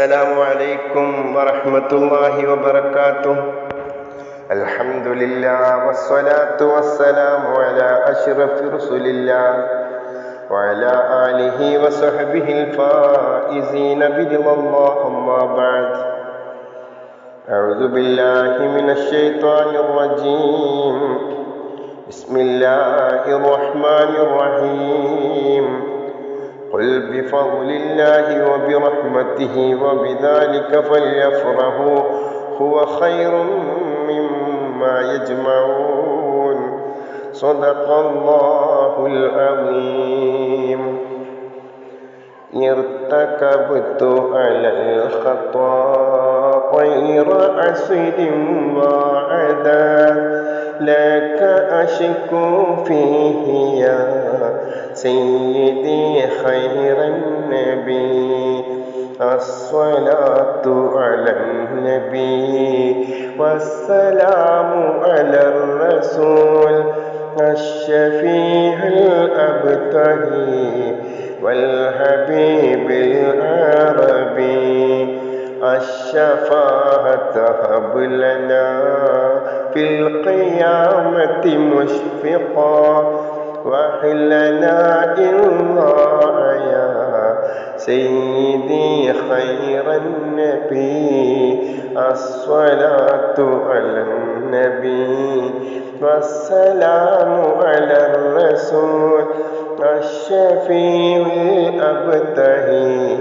السلام عليكم ورحمة الله وبركاته. الحمد لله والصلاة والسلام على أشرف رسل الله وعلى آله وصحبه الفائزين برضا الله أما بعد. أعوذ بالله من الشيطان الرجيم. بسم الله الرحمن الرحيم. قل بفضل الله وبرحمته وبذلك فليفرحوا هو خير مما يجمعون. صدق الله العظيم. ارتكبت على الخطأ غير عسد وعدا. لك أشكو فيه يا سيدي خير النبي. الصلاة على النبي والسلام على الرسول الشفيع الأبتهي والحبيب العربي. الشفاعة هب لنا في القيامة مشفقا وحلنا إلا يا سيدي خير النبي الصلاة على النبي والسلام على الرسول الشفيع الأبتهي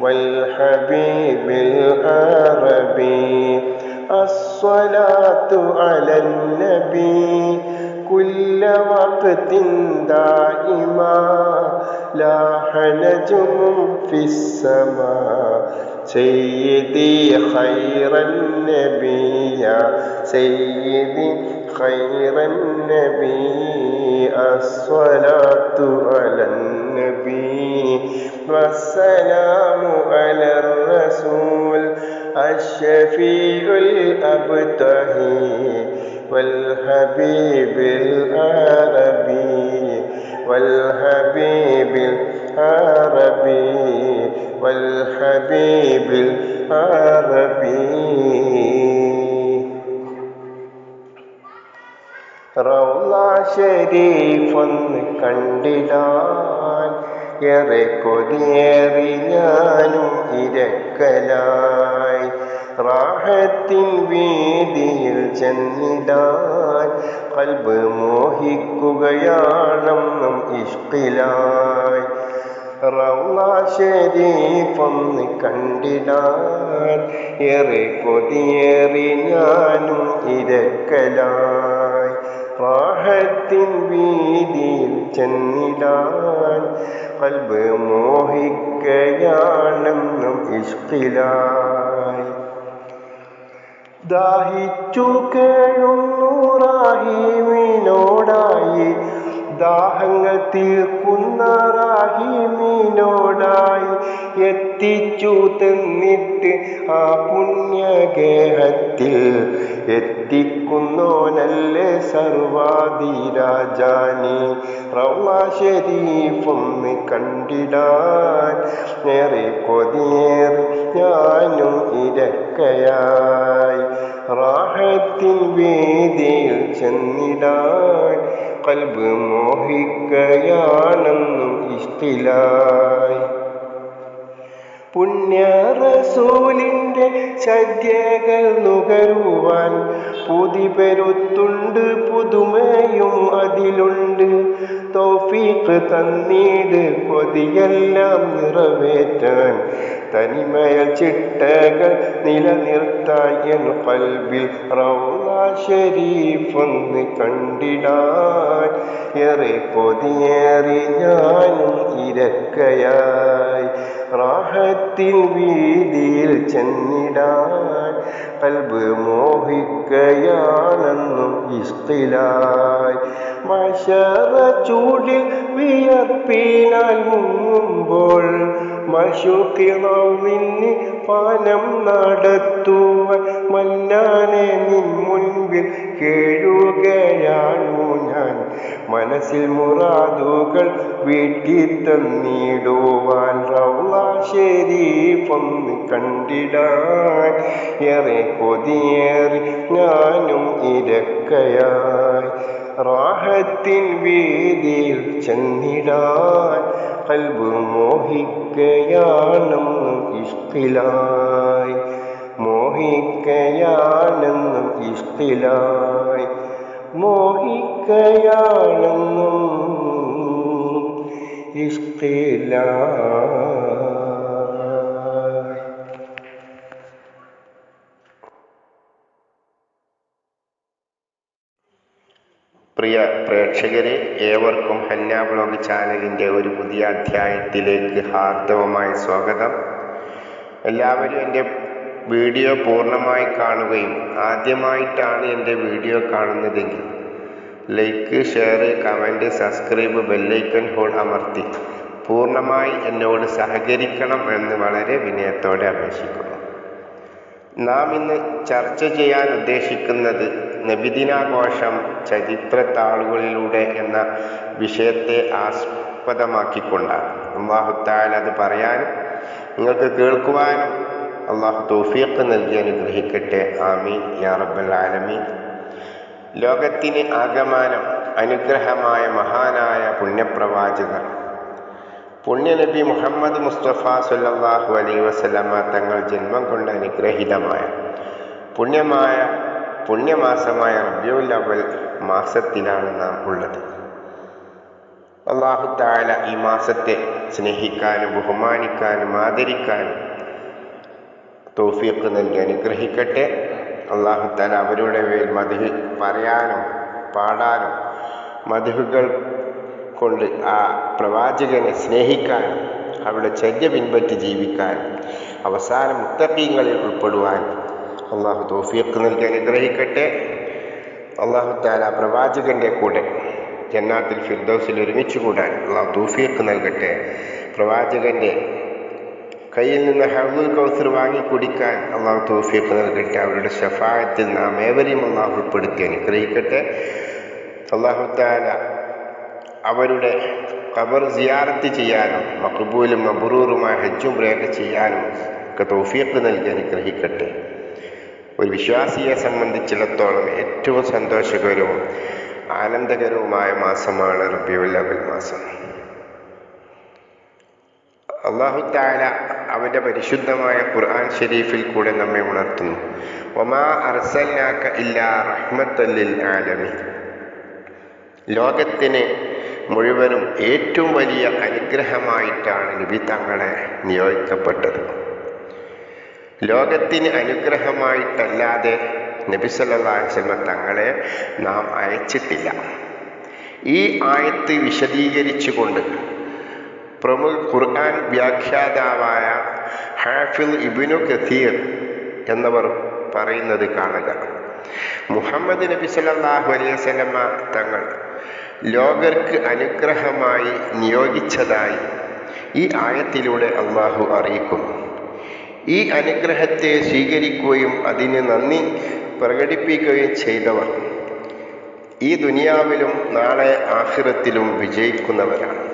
والحبيب العربي الصلاة على النبي كل وقت دائما. لاح نجم في السماء. سيدي خير النبي يا سيدي خير النبي. الصلاة على النبي والسلام على الرسول. الشفيع الأبتهي والحبيب العربي والحبيب العربي والحبيب العربي റൗള ഷരീഫൊന്ന് കണ്ടിടാൻ ഏറെ കൊതിയേറി ഞാനും ഇരക്കലായി റാഹത്തിൻ വീതിയിൽ ചെന്നിടാൻ കൽബ് മോഹിക്കുകയാണെന്നും ഇഷ്ടിലായി റൗള കണ്ടിടാൻ ഏറെ കൊതിയേറി ഞാനും ഇരക്കലായി. റാഹത്തിൻ വീതിയിൽ ചെന്നിടാൻ കൽബ് മോഹിക്കയാണെന്നും ഇഷ്ടിലായി ദാഹിച്ചു കേഴുന്നു റാഹിമിനോടായി ദാഹങ്ങൾ തീർക്കുന്ന റാഹിമിനോടായി എത്തിച്ചു തന്നിട്ട് ആ പുണ്യഗേഹത്തിൽ എത്തിക്കുന്നോനല്ലേ സർവാധിരാജാനി. റൗള ഷരീഫൊന്ന് കണ്ടിടാൻ നേരെ കൊതിയേറി ഞാനും ഇരക്കയായി. റാഹത്തിൻ വേദിയിൽ ചെന്നിടാൻ കൽബ് മോഹിക്കയാണെന്നും ഇഷ്ടിലായി. പുണ്യറസൂലിന്റെ ചദ്യകൾ നുകരുവാൻ പുതിപെരുത്തുണ്ട് പുതുമയും അതിലുണ്ട്. തോഫീക്ക് തന്നീട് കൊതിയെല്ലാം നിറവേറ്റാൻ തനിമയ ചിട്ടകൾ നിലനിർത്താൻ കൽബിൽ റൗള ഷരീഫൊന്ന് കണ്ടിടാൻ. ഏറെ പൊതിയേറി ഞാനും ഇരക്കയായി റാഹത്തിൻ വീതിയിൽ ചെന്നിടാൻ. കൽബ് മോഹിക്കയാണെന്നും ഇസ്തിലായി. മഷറ ചൂടിൽ വിയർപ്പിനാൽ മുങ്ങുമ്പോൾ മഷുക്കിറവിന് പാലം നടത്തുവ മല്ലാനെ നിൻ മുൻപിൽ കേഴുകയാണു ഞാൻ. മനസ്സിൽ മുറാദുകൾ വീട്ടിത്തന്നിടുവാൻ റൗള പൊന്ന് കണ്ടിടാൻ. ഏറെ കൊതിയേറി ഞാനും ഇരക്കയായി. റാഹത്തിൻ വീതിയിൽ ചെന്നിടാൻ. കൽബ് മോഹിക്കയാണെന്നും ഇഷ്ടിലായി. മോഹിക്കയാണെന്നും ഇഷ്ടിലായി. മോഹിക്കയാണെന്നും ഇഷ്ടിലായി. പ്രിയ പ്രേക്ഷകരെ ഏവർക്കും ഹന്ന ബ്ലോഗ് ചാനലിന്റെ ഒരു പുതിയ അധ്യായത്തിലേക്ക് ഹാർദവമായ സ്വാഗതം. എല്ലാവരും എന്റെ വീഡിയോ പൂർണമായി കാണുകയും ആദ്യമായിട്ടാണ് എന്റെ വീഡിയോ കാണുന്നതെങ്കിൽ like share comment subscribe bell icon hold അമർത്തി. പൂർണമായി എന്നോട് സഹകരിക്കണം എന്ന് വളരെ വിനയത്തോടെ അപേക്ഷിക്കുന്നു. നാം ഇന്ന് ചർച്ച ചെയ്യാൻ ഉദ്ദേശിക്കുന്നത് നബിദിനാഘോഷം ചരിത്രത്താളുകളിലൂടെ എന്ന വിഷയത്തെ ആസ്പദമാക്കിക്കൊണ്ടാണ് അള്ളാഹുത്താൽ അത് പറയാനും നിങ്ങൾക്ക് കേൾക്കുവാനും അള്ളാഹു തൗഫീഖ് നൽകി അനുഗ്രഹിക്കട്ടെ. ആമീൻ. യാ റബ്ബൽ ആലമീൻ. ലോകത്തിന് ആകമാനം അനുഗ്രഹമായ മഹാനായ പുണ്യപ്രവാചകർ. പുണ്യനബി മുഹമ്മദ് മുസ്തഫ സല്ലല്ലാഹു അലൈ വസല്ലമ തങ്ങൾ ജന്മം കൊണ്ട് അനുഗ്രഹീതമായ പുണ്യമായ പുണ്യമാസമായ റബ്യുല്ലവൽ അവൽ മാസത്തിലാണ് നാം ഉള്ളത്. അള്ളാഹു താല ഈ മാസത്തെ സ്നേഹിക്കാനും ബഹുമാനിക്കാനും ആദരിക്കാനും തൗഫീഖ് നൽകി അനുഗ്രഹിക്കട്ടെ. അള്ളാഹു താല അവരുടെ മേൽ മധു പറയാനും പാടാനും മധുകൾ കൊണ്ട് ആ പ്രവാചകനെ സ്നേഹിക്കാനും അവരുടെ ചര്യ പിൻപറ്റി ജീവിക്കാനും അവസാന മുത്തക്കീങ്ങളിൽ ഉൾപ്പെടുവാനും അള്ളാഹു തോഫിയക്ക് നൽകി അനുഗ്രഹിക്കട്ടെ. അള്ളാഹു താല പ്രവാചകന്റെ കൂടെ ജന്നാത്തിൽ ഫിർദൗസിൽ ഒരുമിച്ച് കൂടാൻ അള്ളാഹു തോഫിയക്ക് നൽകട്ടെ. പ്രവാചകന്റെ കയ്യിൽ നിന്ന് ഹൗദുൽ കൗസർ വാങ്ങി കുടിക്കാൻ അള്ളാഹു തോഫിയക്ക് നൽകട്ടെ. അവരുടെ ഷഫായത്തിൽ നാം ഏവരെയും അള്ളാഹു ഉൾപ്പെടുത്തി അനുഗ്രഹിക്കട്ടെ. അള്ളാഹു താല അവരുടെ ഖബർ സിയാറത്ത് ചെയ്യാനും മക്ബൂലും മബറൂറുമായ ഹജ്ജും ബ്രേക്ക് ചെയ്യാനും ഒക്കെ തൗഫീഖ് നൽകി അനുഗ്രഹിക്കട്ടെ. ഒരു വിശ്വാസിയെ സംബന്ധിച്ചിടത്തോളം ഏറ്റവും സന്തോഷകരവും ആനന്ദകരവുമായ മാസമാണ് റബിയുൽ മാസം. അള്ളാഹു താല അവന്റെ പരിശുദ്ധമായ ഖുർആൻ ഷെരീഫിൽ കൂടെ നമ്മെ ഉണർത്തുന്നു. ഒമാ അർസൽനാക്ക ഇല്ലാ റഹ്മത്തല്ലിൽ ആലമീൻ. ലോകത്തിന് മുഴുവനും ഏറ്റവും വലിയ അനുഗ്രഹമായിട്ടാണ് നബി തങ്ങളെ നിയോഗിക്കപ്പെട്ടത്. ലോകത്തിന് അനുഗ്രഹമായിട്ടല്ലാതെ നബി സല്ലാസ്ലമ തങ്ങളെ നാം അയച്ചിട്ടില്ല. ഈ ആയത്ത് വിശദീകരിച്ചുകൊണ്ട് പ്രമുഖ ഖുർആൻ വ്യാഖ്യാതാവായ ഹാഫിൽ ഇബിനു കഥീർ എന്നവർ പറയുന്നത് കാണുക. മുഹമ്മദ് നബി സല്ലല്ലാഹു അലൈഹി വസല്ലമ തങ്ങൾ ലോകർക്ക് അനുഗ്രഹമായി നിയോഗിച്ചതായി ഈ ആയത്തിലൂടെ അള്ളാഹു അറിയിക്കുന്നു. ഈ അനുഗ്രഹത്തെ സ്വീകരിക്കുകയും അതിന് നന്ദി പ്രകടിപ്പിക്കുകയും ചെയ്തവർ ഈ ദുനിയാവിലും നാളെ ആഖിറത്തിലും വിജയിക്കുന്നവരാണ്.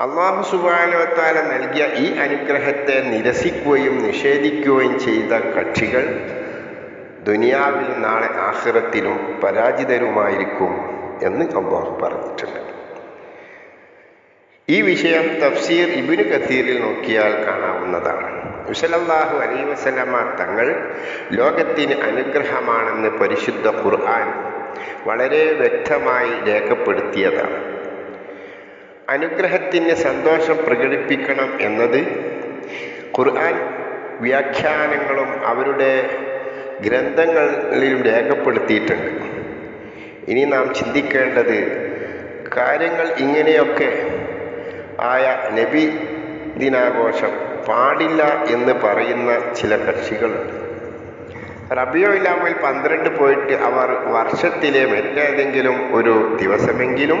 അള്ളാഹു സുബാനുവത്താല നൽകിയ ഈ അനുഗ്രഹത്തെ നിരസിക്കുകയും നിഷേധിക്കുകയും ചെയ്ത കക്ഷികൾ ദുനിയാവിലും നാളെ ആഖിറത്തിലും പരാജിതരുമായിരിക്കും എന്ന് അള്ളാഹു പറഞ്ഞിട്ടുണ്ട്. ഈ വിഷയം തഫ്സീർ ഇബിന് കസീറിൽ നോക്കിയാൽ കാണാവുന്നതാണ്. വിസലല്ലാഹു അലൈ വസലമ തങ്ങൾ ലോകത്തിന് അനുഗ്രഹമാണെന്ന് പരിശുദ്ധ ഖുർആൻ വളരെ വ്യക്തമായി രേഖപ്പെടുത്തിയതാണ്. അനുഗ്രഹത്തിന് സന്തോഷം പ്രകടിപ്പിക്കണം എന്നത് ഖുർആൻ വ്യാഖ്യാനങ്ങളും അവരുടെ ഗ്രന്ഥങ്ങളിലും രേഖപ്പെടുത്തിയിട്ടുണ്ട്. ഇനി നാം ചിന്തിക്കേണ്ടത് കാര്യങ്ങൾ ഇങ്ങനെയൊക്കെ ആയ നബി ദിനാഘോഷം പാടില്ല എന്ന് പറയുന്ന ചില കക്ഷികളുണ്ട് റബിയോ ഇല്ലാമൽ പന്ത്രണ്ട് പോയിട്ട് അവർ വർഷത്തിലെ മറ്റേതെങ്കിലും ഒരു ദിവസമെങ്കിലും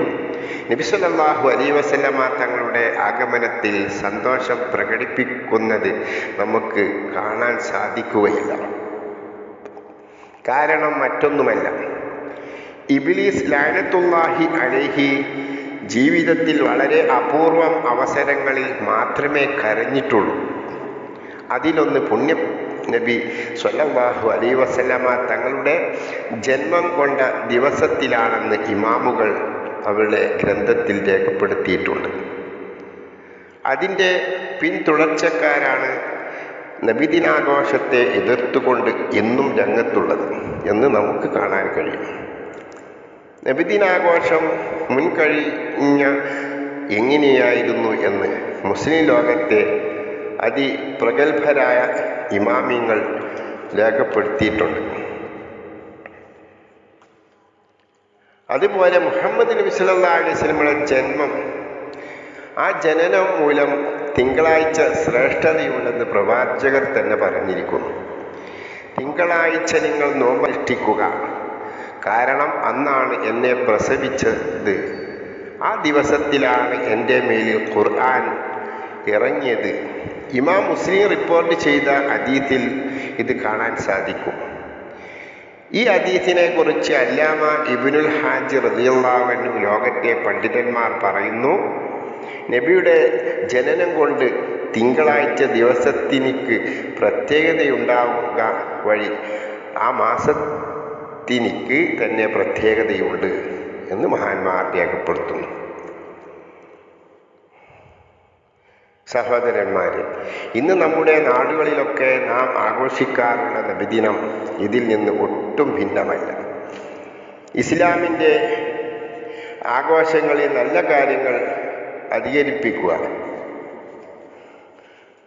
നബിസല്ലാഹു അലൈ വസല്ലമ തങ്ങളുടെ ആഗമനത്തിൽ സന്തോഷം പ്രകടിപ്പിക്കുന്നത് നമുക്ക് കാണാൻ സാധിക്കുകയില്ല. കാരണം മറ്റൊന്നുമല്ല. ഇബിലീസ് ലാനത്തുല്ലാഹി അലൈഹി ജീവിതത്തിൽ വളരെ അപൂർവം അവസരങ്ങളിൽ മാത്രമേ കരഞ്ഞിട്ടുള്ളൂ. അതിലൊന്ന് പുണ്യ. നബി സ്വല്ലല്ലാഹു അലൈ വസല്ലമ തങ്ങളുടെ ജന്മം കൊണ്ട ദിവസത്തിലാണെന്ന് ഇമാമുകൾ അവരുടെ ഗ്രന്ഥത്തിൽ രേഖപ്പെടുത്തിയിട്ടുണ്ട്. അതിന്റെ പിന്തുടർച്ചക്കാരാണ് നബിദിനാഘോഷത്തെ എതിർത്തുകൊണ്ട് എന്നും രംഗത്തുള്ളത് എന്ന് നമുക്ക് കാണാൻ കഴിയും. നബിദിനാഘോഷം മുൻകഴിഞ്ഞ എങ്ങനെയായിരുന്നു എന്ന് മുസ്ലിം ലോകത്തെ അതിപ്രഗത്ഭരായ ഇമാമിങ്ങൾ രേഖപ്പെടുത്തിയിട്ടുണ്ട്. അതുപോലെ മുഹമ്മദ് നബി സല്ലല്ലാഹു അലൈഹി ജന്മം ആ ജനനം മൂലം തിങ്കളാഴ്ച ശ്രേഷ്ഠതയുണ്ടെന്ന് പ്രവാചകർ തന്നെ പറഞ്ഞിരിക്കുന്നു. തിങ്കളാഴ്ച നിങ്ങൾ നോമ്പനുഷ്ഠിക്കുക കാരണം അന്നാണ് എന്നെ പ്രസവിച്ചത്. ആ ദിവസത്തിലാണ് എന്റെ മേലിൽ ഖുർആൻ ഇറങ്ങിയത്. ഇമാം മുസ്ലിം റിപ്പോർട്ട് ചെയ്ത അതീത്തിൽ ഇത് കാണാൻ സാധിക്കും. ഈ അതീത്തിനെ കുറിച്ച് അല്ലാമ ഇബിനുൽ ഹാജി റതിയുള്ളവനു ലോകത്തെ പണ്ഡിതന്മാർ പറയുന്നു നബിയുടെ ജനനം കൊണ്ട് തിങ്കളാഴ്ച ദിവസത്തിനിക്ക് പ്രത്യേകതയുണ്ടാവുക വഴി ആ മാസത്തിനിക്ക് തന്നെ പ്രത്യേകതയുണ്ട് എന്ന് മഹാന്മാർ രേഖപ്പെടുത്തുന്നു. സഹോദരന്മാരെ ഇന്ന് നമ്മുടെ നാടുകളിലൊക്കെ നാം ആഘോഷിക്കാറുള്ള നബിദിനം ഇതിൽ നിന്ന് ഒട്ടും ഭിന്നമല്ല. ഇസ്ലാമിന്റെ ആഘോഷങ്ങളിൽ നല്ല കാര്യങ്ങൾ അധികരിപ്പിക്കുക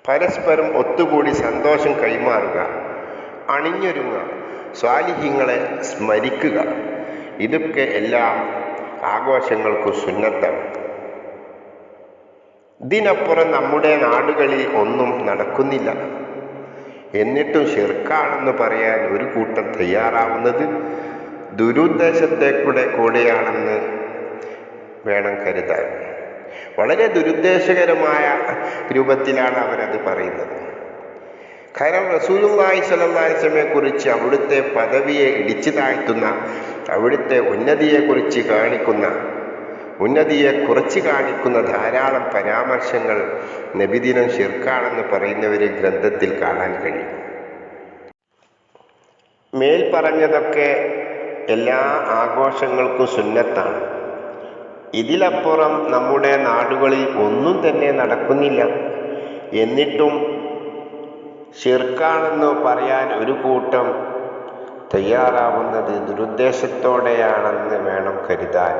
പരസ്പരം ഒത്തുകൂടി സന്തോഷം കൈമാറുക അണിഞ്ഞൊരുങ്ങുക സ്വാലിഹ്യങ്ങളെ സ്മരിക്കുക. ഇതൊക്കെ എല്ലാ ആഘോഷങ്ങൾക്കും സുന്നത്താണ്. ഇതിനപ്പുറം നമ്മുടെ നാടുകളിൽ ഒന്നും നടക്കുന്നില്ല. എന്നിട്ടും ഷിർക്കാണെന്ന് പറയാൻ ഒരു കൂട്ടം തയ്യാറാവുന്നത് ദുരുദ്ദേശത്തെ കൂടെ കൂടെയാണെന്ന് വേണം കരുതാൻ. വളരെ ദുരുദ്ദേശകരമായ രൂപത്തിലാണ് അവരത് പറയുന്നത്. കാരണം റസൂലുള്ളാഹി സ്വല്ലല്ലാഹി അലൈഹി കുറിച്ച് അവിടുത്തെ പദവിയെ ഇടിച്ചു താഴ്ത്തുന്ന അവിടുത്തെ ഉന്നതിയെക്കുറിച്ച് കാണിക്കുന്ന ഉന്നതിയെ കുറച്ച് കാണിക്കുന്ന ധാരാളം പരാമർശങ്ങൾ നബിദിനം ഷിർക്കാണെന്ന് പറയുന്നവരെ ഗ്രന്ഥത്തിൽ കാണാൻ കഴിയും. മേൽ പറഞ്ഞതൊക്കെ എല്ലാ ആഘോഷങ്ങൾക്കും സുന്നത്താണ്. ഇതിലപ്പുറം നമ്മുടെ നാടുകളിൽ ഒന്നും തന്നെ നടക്കുന്നില്ല. എന്നിട്ടും ഷിർക്കാണെന്ന് പറയാൻ ഒരു കൂട്ടം തയ്യാറാവുന്നത് ദുരുദ്ദേശത്തോടെയാണെന്ന് വേണം കരുതാൻ.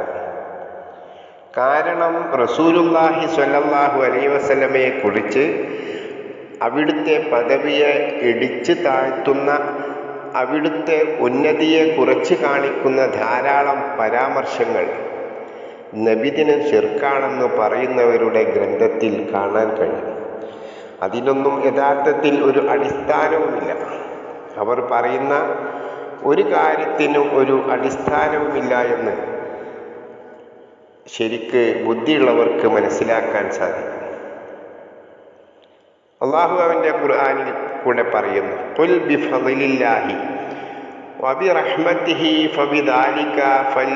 കാരണം റസൂലുല്ലാഹി സ്വല്ലല്ലാഹു അലൈ വസല്ലമയെ കുറിച്ച് അവിടുത്തെ പദവിയെ ഇടിച്ചു താഴ്ത്തുന്ന അവിടുത്തെ ഉന്നതിയെ കുറച്ച് കാണിക്കുന്ന ധാരാളം പരാമർശങ്ങൾ നബിദിനം ചെറുക്കാണെന്ന് പറയുന്നവരുടെ ഗ്രന്ഥത്തിൽ കാണാൻ കഴിയും. അതിനൊന്നും യഥാർത്ഥത്തിൽ ഒരു അടിസ്ഥാനവുമില്ല. അവർ പറയുന്ന ഒരു കാര്യത്തിനും ഒരു അടിസ്ഥാനവുമില്ല എന്ന് ശരിക്ക് ബുദ്ധിയുള്ളവർക്ക് മനസ്സിലാക്കാൻ സാധിക്കും. അള്ളാഹു അവന്റെ ഖുർആാനിൽ കൂടെ പറയുന്നു "ഖുൽ ബിഫളില്ലാഹി വബിറഹ്മത്തിഹി ഫബിദാലിക ഫൽ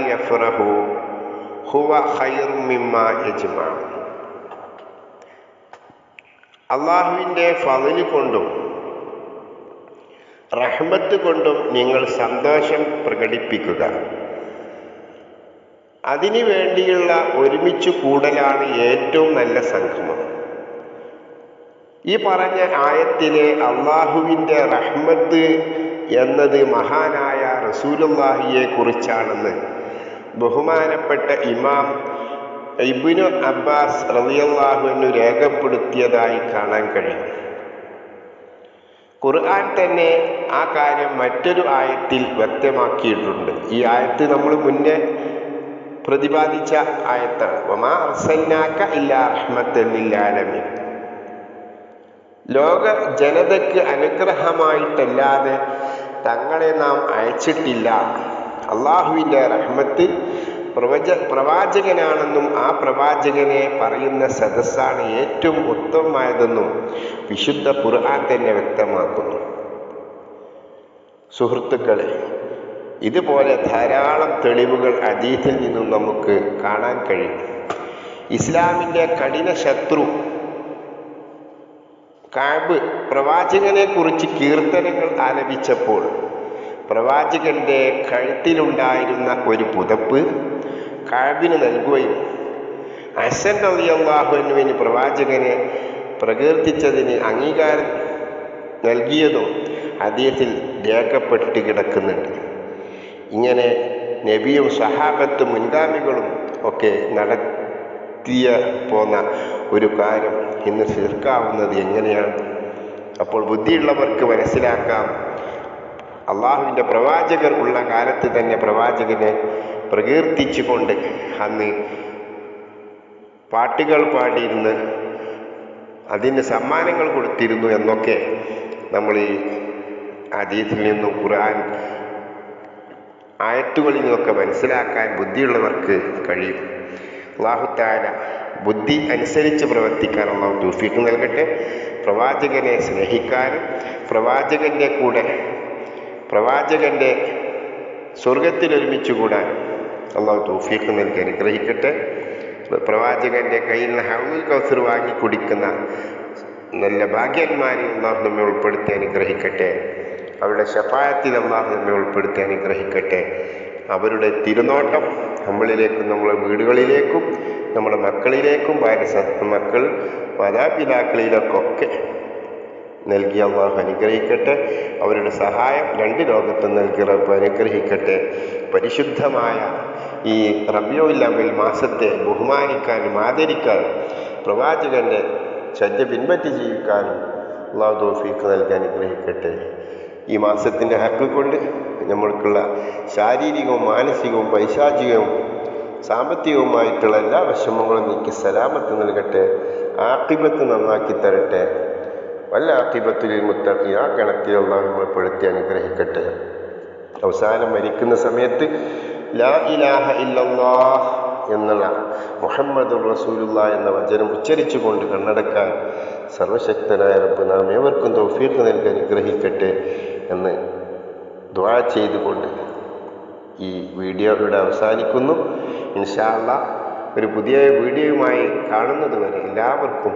ഹുവ ഖൈറു മിമ്മാ യജ്മഅൻ അള്ളാഹുവിന്റെ ഫതിന് കൊണ്ടും റഹ്മത്ത് കൊണ്ടും നിങ്ങൾ സന്തോഷം പ്രകടിപ്പിക്കുക. അതിനു വേണ്ടിയുള്ള ഒരുമിച്ച് കൂടലാണ് ഏറ്റവും നല്ല സംഗമം. ഈ പറഞ്ഞ ആയത്തിലെ അള്ളാഹുവിന്റെ റഹ്മത്ത് എന്നത് മഹാനായ റസൂലുല്ലാഹിയെ കുറിച്ചാണെന്ന് ബഹുമാനപ്പെട്ട ഇമാം ഇബിനു അബ്ബാസ് റളിയല്ലാഹുവിനു രേഖപ്പെടുത്തിയതായി കാണാൻ കഴിയും. ഖുർആൻ തന്നെ ആ കാര്യം മറ്റൊരു ആയത്തിൽ വ്യക്തമാക്കിയിട്ടുണ്ട്. ഈ ആയത്ത് നമ്മൾ മുന്നേ പ്രതിപാദിച്ച ആയത്താണ്. ലോക ജനതയ്ക്ക് അനുഗ്രഹമായിട്ടല്ലാതെ തങ്ങളെ നാം അയച്ചിട്ടില്ല. അള്ളാഹുവിന്റെ റഹ്മത്ത് പ്രവച പ്രവാചകനാണെന്നും ആ പ്രവാചകനെ പറയുന്ന സദസ്സാണ് ഏറ്റവും ഉത്തമമായതെന്നും വിശുദ്ധ ഖുർആൻ തന്നെ വ്യക്തമാക്കുന്നു. സുഹൃത്തുക്കളെ ഇതുപോലെ ധാരാളം തെളിവുകൾ അതീതിൽ നിന്നും നമുക്ക് കാണാൻ കഴിയും. ഇസ്ലാമിന്റെ കഠിന ശത്രു കാബ് പ്രവാചകനെ കുറിച്ച് കീർത്തനങ്ങൾ ആലപിച്ചപ്പോൾ പ്രവാചകന്റെ കഴുത്തിലുണ്ടായിരുന്ന ഒരു പുതപ്പ് കാബിന് നൽകുകയും അസൻ അള്ളാഹുവിന് പ്രവാചകനെ പ്രകീർത്തിച്ചതിന് അംഗീകാരം നൽകിയതും അദ്ദേഹത്തിൽ രേഖപ്പെട്ട് കിടക്കുന്നുണ്ട്. ഇങ്ങനെ നബിയും സഹാബത്തും മുൻഗാമികളും ഒക്കെ നടത്തിയ പോന്ന ഒരു കാര്യം ഇന്ന് തീർക്കാവുന്നത് എങ്ങനെയാണ്? അപ്പോൾ ബുദ്ധിയുള്ളവർക്ക് മനസ്സിലാക്കാം. അള്ളാഹുവിന്റെ പ്രവാചകർ ഉള്ള കാലത്ത് തന്നെ പ്രവാചകനെ പ്രകീർത്തിച്ചുകൊണ്ട് അന്ന് പാട്ടുകൾ പാടിയിരുന്ന് അതിന് സമ്മാനങ്ങൾ കൊടുത്തിരുന്നു എന്നൊക്കെ നമ്മൾ ഈ അതീതിൽ നിന്നും ഖുർആൻ ആയത്തുകളിൽ നിന്നൊക്കെ മനസ്സിലാക്കാൻ ബുദ്ധിയുള്ളവർക്ക് കഴിയും. അള്ളാഹുത്താല ബുദ്ധി അനുസരിച്ച് പ്രവർത്തിക്കാൻ അള്ളാഹു തൂഫീക്ക് നൽകട്ടെ. പ്രവാചകനെ സ്നേഹിക്കാനും പ്രവാചകന്റെ കൂടെ പ്രവാചകന്റെ സ്വർഗത്തിൽ ഒരുമിച്ച് കൂടാനും അള്ളാഹു തൗഫീഖ് നൽകി അനുഗ്രഹിക്കട്ടെ. പ്രവാചകന്റെ കയ്യിൽ നിന്ന് ഹൗൽ കൗസർ വാങ്ങി കുടിക്കുന്ന നല്ല ഭാഗ്യന്മാരെ അള്ളാഹു നമ്മെ ഉൾപ്പെടുത്തി അനുഗ്രഹിക്കട്ടെ. അവരുടെ ശപായത്തിൽ അള്ളാഹു നമ്മെ ഉൾപ്പെടുത്തി അനുഗ്രഹിക്കട്ടെ. അവരുടെ തിരുനോട്ടം നമ്മളിലേക്കും നമ്മുടെ വീടുകളിലേക്കും നമ്മുടെ മക്കളിലേക്കും ഭാര്യ മക്കൾ മാതാപിതാക്കളിലൊക്കെ ഒക്കെ നൽകി അള്ളാഹു അനുഗ്രഹിക്കട്ടെ. അവരുടെ സഹായം രണ്ട് ലോകത്തും നൽകി റബ്ബ് അനുഗ്രഹിക്കട്ടെ. പരിശുദ്ധമായ ഈ അവൽ മാസത്തെ ബഹുമാനിക്കാനും ആദരിക്കാനും പ്രവാചകന്റെ ചര്യ പിൻപറ്റി ജീവിക്കാനും അള്ളാഹു തോഫീക്ക് നൽകി അനുഗ്രഹിക്കട്ടെ. ഈ മാസത്തിന്റെ ഹക്ക് കൊണ്ട് നമ്മൾക്കുള്ള ശാരീരികവും മാനസികവും പൈശാചികവും സാമ്പത്തികവുമായിട്ടുള്ള എല്ലാ വിഷമങ്ങളും നീക്കി സലാമത്ത് നൽകട്ടെ. ആക്കിബത്ത് നന്നാക്കി തരട്ടെ. വല്ല ആക്കിബത്തിൽ മുത്തക്കി ആ കിണറ്റിലുള്ള അള്ളാഹു അനുഗ്രഹിക്കട്ടെ. അവസാനം മരിക്കുന്ന സമയത്ത് ലാ ഇലാഹ ഇല്ലല്ലാഹ് എന്നുള്ള മുഹമ്മദ് റസൂലുള്ള എന്ന വചനം ഉച്ചരിച്ചുകൊണ്ട് കണ്ണടക്കാൻ സർവശക്തനായ റബ്ബ് നാം ഏവർക്കും തൗഫീഖ് നൽകി അനുഗ്രഹിക്കട്ടെ എന്ന് ദ്വാ ചെയ്തുകൊണ്ട് ഈ വീഡിയോ ഇവിടെ അവസാനിക്കുന്നു. ഇൻഷാല്ല ഒരു പുതിയ വീഡിയോയുമായി കാണുന്നത് വരെ എല്ലാവർക്കും